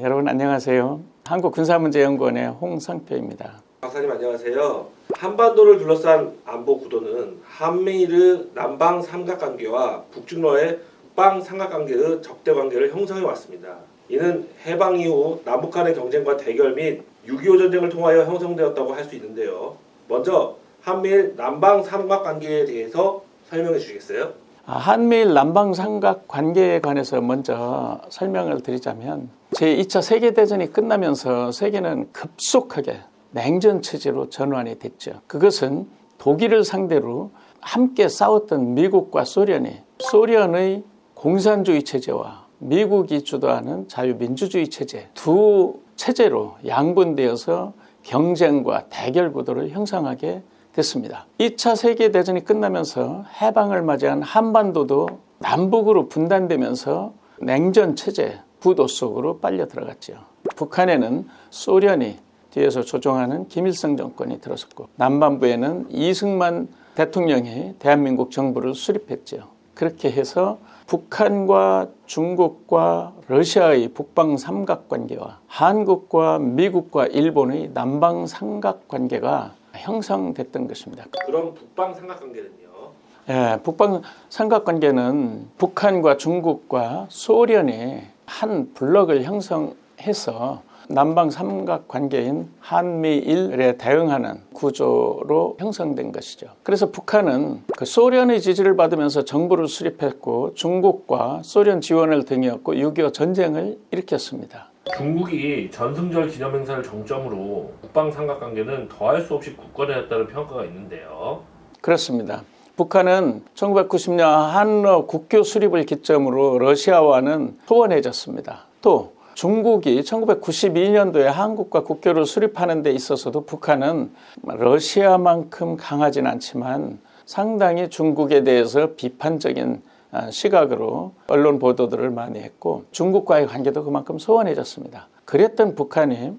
여러분 안녕하세요. 한국군사문제연구원의 홍상표입니다. 박사님 안녕하세요. 한반도를 둘러싼 안보 구도는 한미르 남방 삼각관계와 북중러의 북방 삼각관계의 적대 관계를 형성해 왔습니다. 이는 해방 이후 남북 간의 경쟁과 대결 및 6.25 전쟁을 통하여 형성되었다고 할 수 있는데요. 먼저 한미일 남방 삼각관계에 대해서 설명해 주시겠어요? 아, 한미일 남방 삼각 관계에 관해서 먼저 설명을 드리자면 제2차 세계대전이 끝나면서 세계는 급속하게 냉전 체제로 전환이 됐죠. 그것은 독일을 상대로 함께 싸웠던 미국과 소련이 소련의 공산주의 체제와 미국이 주도하는 자유민주주의 체제 두 체제로 양분되어서 경쟁과 대결 구도를 형성하게 됐습니다. 2차 세계대전이 끝나면서 해방을 맞이한 한반도도 남북으로 분단되면서 냉전 체제 구도 속으로 빨려 들어갔죠. 북한에는 소련이 뒤에서 조종하는 김일성 정권이 들어섰고 남반부에는 이승만 대통령이 대한민국 정부를 수립했죠. 그렇게 해서 북한과 중국과 러시아의 북방 삼각관계와 한국과 미국과 일본의 남방 삼각관계가 형성됐던 것입니다. 그럼 북방 삼각관계는요? 예, 북방 삼각관계는 북한과 중국과 소련이 한 블록을 형성해서 남방 삼각 관계인 한미일에 대응하는 구조로 형성된 것이죠. 그래서 북한은 그 소련의 지지를 받으면서 정부를 수립했고 중국과 소련 지원을 등이었고 6.25 전쟁을 일으켰습니다. 중국이 전승절 기념행사를 정점으로 북방 삼각관계는 더할 수 없이 굳건해졌다는 평가가 있는데요. 그렇습니다. 북한은 1990년 한러 국교 수립을 기점으로 러시아와는 소원해졌습니다. 또 중국이 1992년도에 한국과 국교를 수립하는 데 있어서도 북한은 러시아만큼 강하진 않지만 상당히 중국에 대해서 비판적인 시각으로 언론 보도들을 많이 했고 중국과의 관계도 그만큼 소원해졌습니다. 그랬던 북한이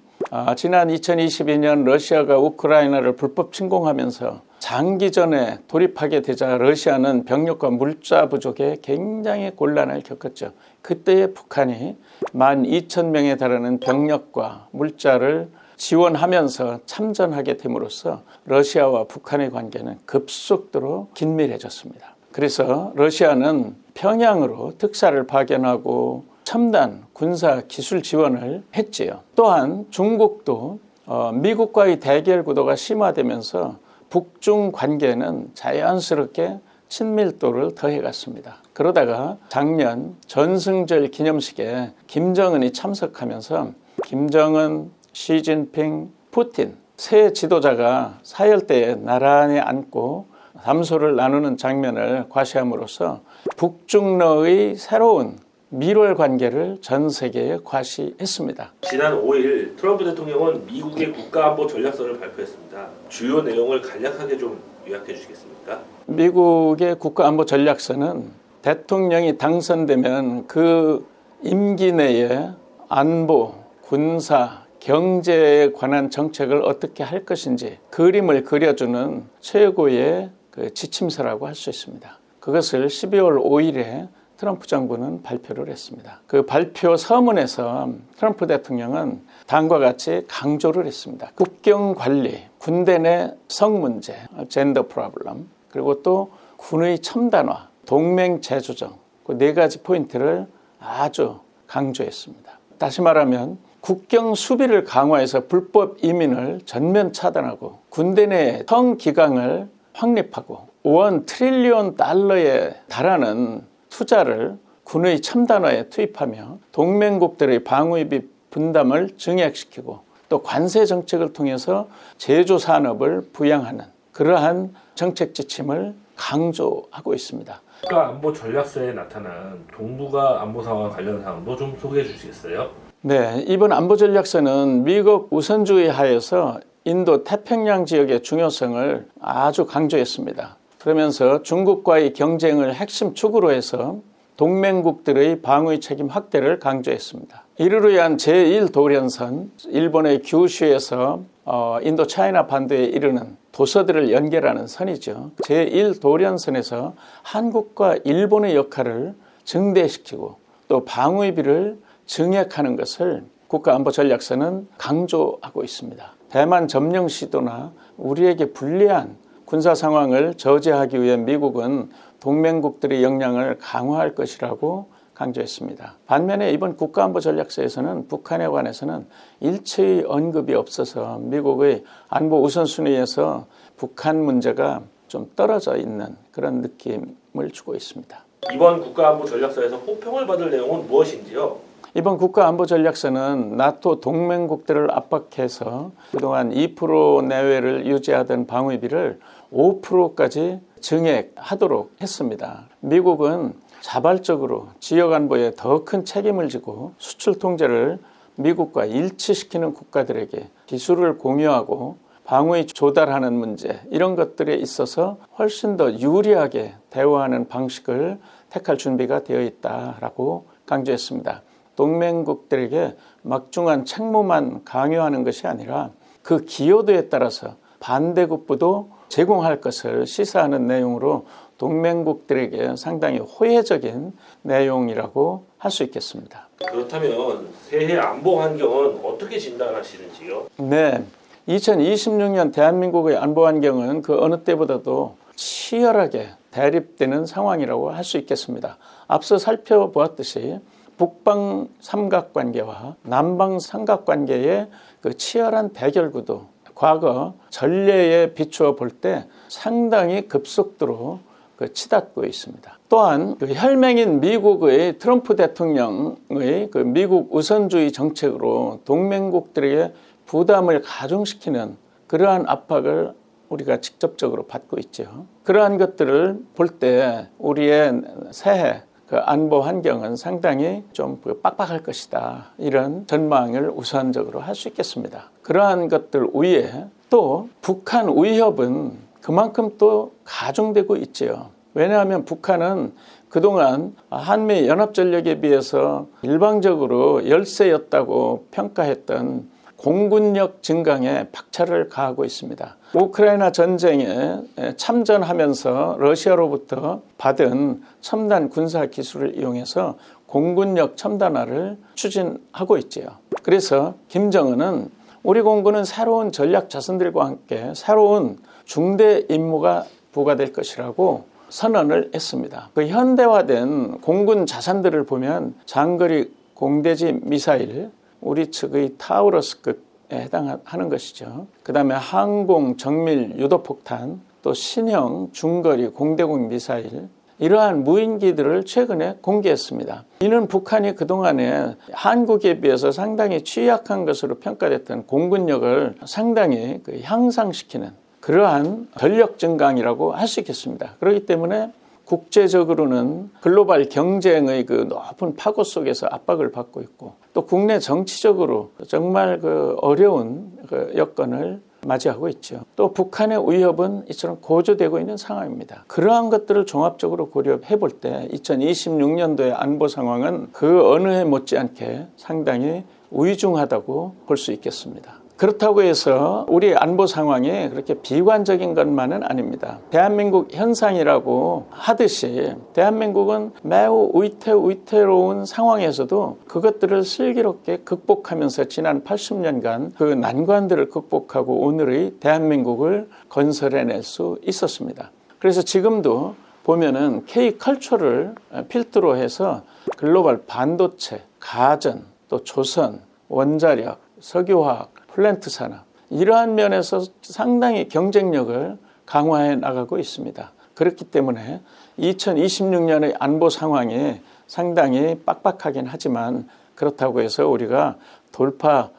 지난 2022년 러시아가 우크라이나를 불법 침공하면서 장기전에 돌입하게 되자 러시아는 병력과 물자 부족에 굉장히 곤란을 겪었죠. 그때의 북한이 12,000명에 달하는 병력과 물자를 지원하면서 참전하게 됨으로써 러시아와 북한의 관계는 급속도로 긴밀해졌습니다. 그래서 러시아는 평양으로 특사를 파견하고 첨단 군사 기술 지원을 했지요. 또한 중국도 어, 미국과의 대결 구도가 심화되면서 북중 관계는 자연스럽게 친밀도를 더해갔습니다. 그러다가 작년 전승절 기념식에 김정은이 참석하면서 김정은, 시진핑, 푸틴 세 지도자가 사열대에 나란히 앉고 담소를 나누는 장면을 과시함으로써 북중러의 새로운 밀월 관계를 전 세계에 과시했습니다. 지난 5일 트럼프 대통령은 미국의 국가안보 전략서를 발표했습니다. 주요 내용을 간략하게 좀 요약해 주시겠습니까? 미국의 국가안보 전략서는 대통령이 당선되면 그 임기 내에 안보, 군사, 경제에 관한 정책을 어떻게 할 것인지 그림을 그려주는 최고의 그 지침서라고 할 수 있습니다. 그것을 12월 5일에 트럼프 정부는 발표를 했습니다. 그 발표 서문에서 트럼프 대통령은 다음과 같이 강조를 했습니다. 국경 관리, 군대 내 성 문제, 젠더 프로블럼, 그리고 또 군의 첨단화, 동맹 재조정, 그 네 가지 포인트를 아주 강조했습니다. 다시 말하면 국경 수비를 강화해서 불법 이민을 전면 차단하고 군대 내 성 기강을 확립하고 원 트릴리온 달러에 달하는 투자를 군의 첨단화에 투입하며 동맹국들의 방위비 분담을 증액시키고 또 관세 정책을 통해서 제조 산업을 부양하는 그러한 정책 지침을 강조하고 있습니다. 국가 안보 전략서에 나타난 동북아 안보 상황 관련 사항도 좀 소개해 주시겠어요? 네, 이번 안보 전략서는 미국 우선주의 하에서 인도 태평양 지역의 중요성을 아주 강조했습니다. 그러면서 중국과의 경쟁을 핵심 축으로 해서 동맹국들의 방위 책임 확대를 강조했습니다. 이를 위한 제1도련선, 일본의 규슈에서 어, 인도 차이나 반도에 이르는 도서들을 연결하는 선이죠. 제1도련선에서 한국과 일본의 역할을 증대시키고 또 방위비를 증액하는 것을 국가안보전략서는 강조하고 있습니다. 대만 점령 시도나 우리에게 불리한 군사 상황을 저지하기 위해 미국은 동맹국들의 역량을 강화할 것이라고 강조했습니다. 반면에 이번 국가안보 전략서에서는 북한에 관해서는 일체의 언급이 없어서 미국의 안보 우선순위에서 북한 문제가 좀 떨어져 있는 그런 느낌을 주고 있습니다. 이번 국가안보 전략서에서 호평을 받을 내용은 무엇인지요? 이번 국가안보전략서는 나토 동맹국들을 압박해서 그동안 2% 내외를 유지하던 방위비를 5%까지 증액하도록 했습니다. 미국은 자발적으로 지역 안보에 더 큰 책임을 지고 수출 통제를 미국과 일치시키는 국가들에게 기술을 공유하고 방위 조달하는 문제 이런 것들에 있어서 훨씬 더 유리하게 대화하는 방식을 택할 준비가 되어 있다라고 강조했습니다. 동맹국들에게 막중한 책무만 강요하는 것이 아니라 그 기여도에 따라서 반대급부도 제공할 것을 시사하는 내용으로 동맹국들에게 상당히 호혜적인 내용이라고 할 수 있겠습니다. 그렇다면 새해 안보 환경은 어떻게 진단하시는지요? 네. 2026년 대한민국의 안보 환경은 그 어느 때보다도 치열하게 대립되는 상황이라고 할 수 있겠습니다. 앞서 살펴보았듯이 북방 삼각관계와 남방 삼각관계의 그 치열한 대결 구도, 과거 전례에 비추어 볼 때 상당히 급속도로 그 치닫고 있습니다. 또한 그 혈맹인 미국의 트럼프 대통령의 그 미국 우선주의 정책으로 동맹국들에게 부담을 가중시키는 그러한 압박을 우리가 직접적으로 받고 있죠. 그러한 것들을 볼 때 우리의 새해 그 안보 환경은 상당히 좀그 빡빡할 것이다. 이런 전망을 우선적으로 할 수 있겠습니다. 그러한 것들 위에 또 북한 위협은 그만큼 또 가중되고 있지요. 왜냐하면 북한은 그동안 한미 연합전력에 비해서 일방적으로 열세였다고 평가했던 공군력 증강에 박차를 가하고 있습니다. 우크라이나 전쟁에 참전하면서 러시아로부터 받은 첨단 군사 기술을 이용해서 공군력 첨단화를 추진하고 있지요. 그래서 김정은은 우리 공군은 새로운 전략 자산들과 함께 새로운 중대 임무가 부과될 것이라고 선언을 했습니다. 그 현대화된 공군 자산들을 보면 장거리 공대지 미사일, 우리 측의 타우러스급에 해당하는 것이죠. 그 다음에 항공 정밀 유도폭탄, 또 신형 중거리 공대공 미사일, 이러한 무인기들을 최근에 공개했습니다. 이는 북한이 그동안에 한국에 비해서 상당히 취약한 것으로 평가됐던 공군력을 상당히 그 향상시키는 그러한 전력 증강이라고 할 수 있겠습니다. 그렇기 때문에 국제적으로는 글로벌 경쟁의 그 높은 파고 속에서 압박을 받고 있고 또 국내 정치적으로 정말 그 어려운 그 여건을 맞이하고 있죠. 또 북한의 위협은 이처럼 고조되고 있는 상황입니다. 그러한 것들을 종합적으로 고려해 볼 때 2026년도의 안보 상황은 그 어느 해 못지않게 상당히 위중하다고 볼 수 있겠습니다. 그렇다고 해서 우리 안보 상황이 그렇게 비관적인 것만은 아닙니다. 대한민국 현상이라고 하듯이 대한민국은 매우 위태 위태로운 상황에서도 그것들을 슬기롭게 극복하면서 지난 80년간 그 난관들을 극복하고 오늘의 대한민국을 건설해낼 수 있었습니다. 그래서 지금도 보면은 K 컬처를 필두로 해서 글로벌 반도체, 가전, 또 조선, 원자력, 석유화학, 플랜트 산업 이러한 면에서 상당히 경쟁력을 강화해 나가고 있습니다. 그렇기 때문에 2026년의 안보 상황이 상당히 빡빡하긴 하지만 그렇다고 해서 우리가 돌파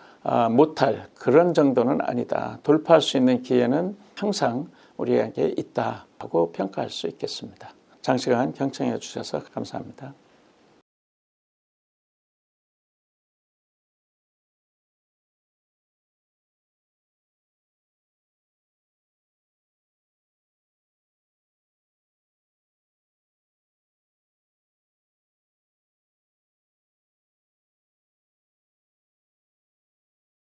못할 그런 정도는 아니다. 돌파할 수 있는 기회는 항상 우리에게 있다고 평가할 수 있겠습니다. 장시간 경청해 주셔서 감사합니다.